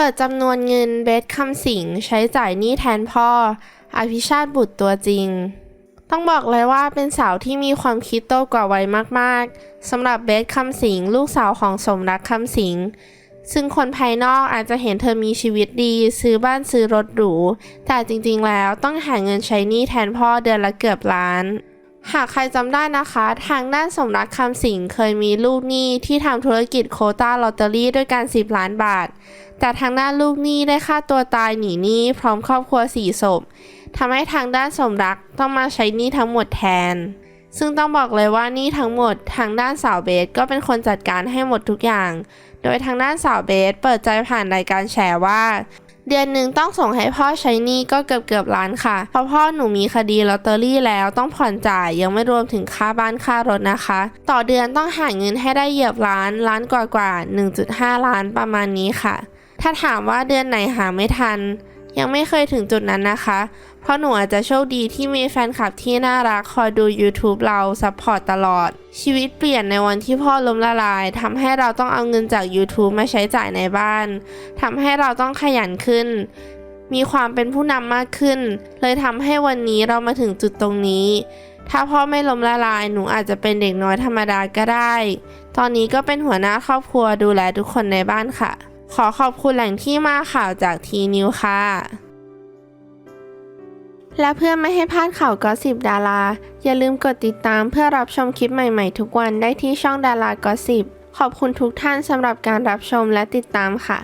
ปิดจำนวนเงินเบสคำสิงใช้จ่ายหนี้แทนพ่อ อภิชาติบุตรตัวจริง ต้องบอกเลยว่าเป็นสาวที่มีความคิดโตกว่าวัยมากๆสำหรับเบสคำสิงลูกสาวของสมรักคำสิงซึ่งคนภายนอกอาจจะเห็นเธอมีชีวิตดี ซื้อบ้านซื้อรถหรู แต่จริงๆแล้วต้องหาเงินใช้หนี้แทนพ่อเดือนละเกือบล้าน หากใครจำได้นะคะ ทางด้านสมรักคำสิงเคยมีลูกหนี้ที่ทำธุรกิจโคต้าลอตเตอรี่ด้วยการ10 ล้านบาท แต่ทางด้านลูกหนี้ได้ฆ่าตัวตายหนีหนี้พร้อมครอบครัวสี่ศพทำให้ทางด้านสมรักต้องมาใช้หนี้ทั้งหมดแทน ซึ่งต้องบอกเลยว่าหนี้ทั้งหมดทางด้านสาวเบสก็เป็นคนจัดการให้หมดทุกอย่าง โดยทางด้านสาวเบสเปิดใจผ่านรายการแฉว่า เดือนหนึ่งต้องส่งให้พ่อใช้หนี้ก็เกือบเกือบล้านค่ะ เพราะพ่อหนูมีคดีลอตเตอรี่แล้วต้องผ่อนจ่ายยังไม่รวมถึงค่าบ้านค่ารถนะคะ ต่อเดือนต้องหาเงินให้ได้เหยียบล้านล้านกว่ากว่า1.5 ล้านประมาณนี้ค่ะ ถ้าถามว่าเดือนไหนหาไม่ทัน ยังไม่เคยถึงจุดนั้นนะคะ เพราะหนูอาจจะโชคดีที่มีแฟนคลับที่น่ารักคอยดู YouTube เราซัพพอร์ตตลอด ชีวิตเปลี่ยนในวันที่พ่อล้มละลายทำให้เราต้องเอาเงินจาก YouTube มาใช้จ่ายในบ้านทำให้เราต้องขยันขึ้น มีความเป็นผู้นำมากขึ้น เลยทำให้วันนี้เรามาถึงจุดตรงนี้ ถ้าพ่อไม่ล้มละลายหนูอาจจะเป็นเด็กน้อยธรรมดาก็ได้ ตอนนี้ก็เป็นหัวหน้าครอบครัวดูแลทุกคนในบ้านค่ะ ขอขอบคุณแหล่งที่มาข่าวจากทีนิวค่ะ และเพื่อไม่ให้พลาดข่าวก็สิบดารา อย่าลืมกดติดตามเพื่อรับชมคลิปใหม่ๆ ทุกวันได้ที่ช่องดารากอสิบขอบคุณทุกท่านสำหรับการรับชมและติดตามค่ะ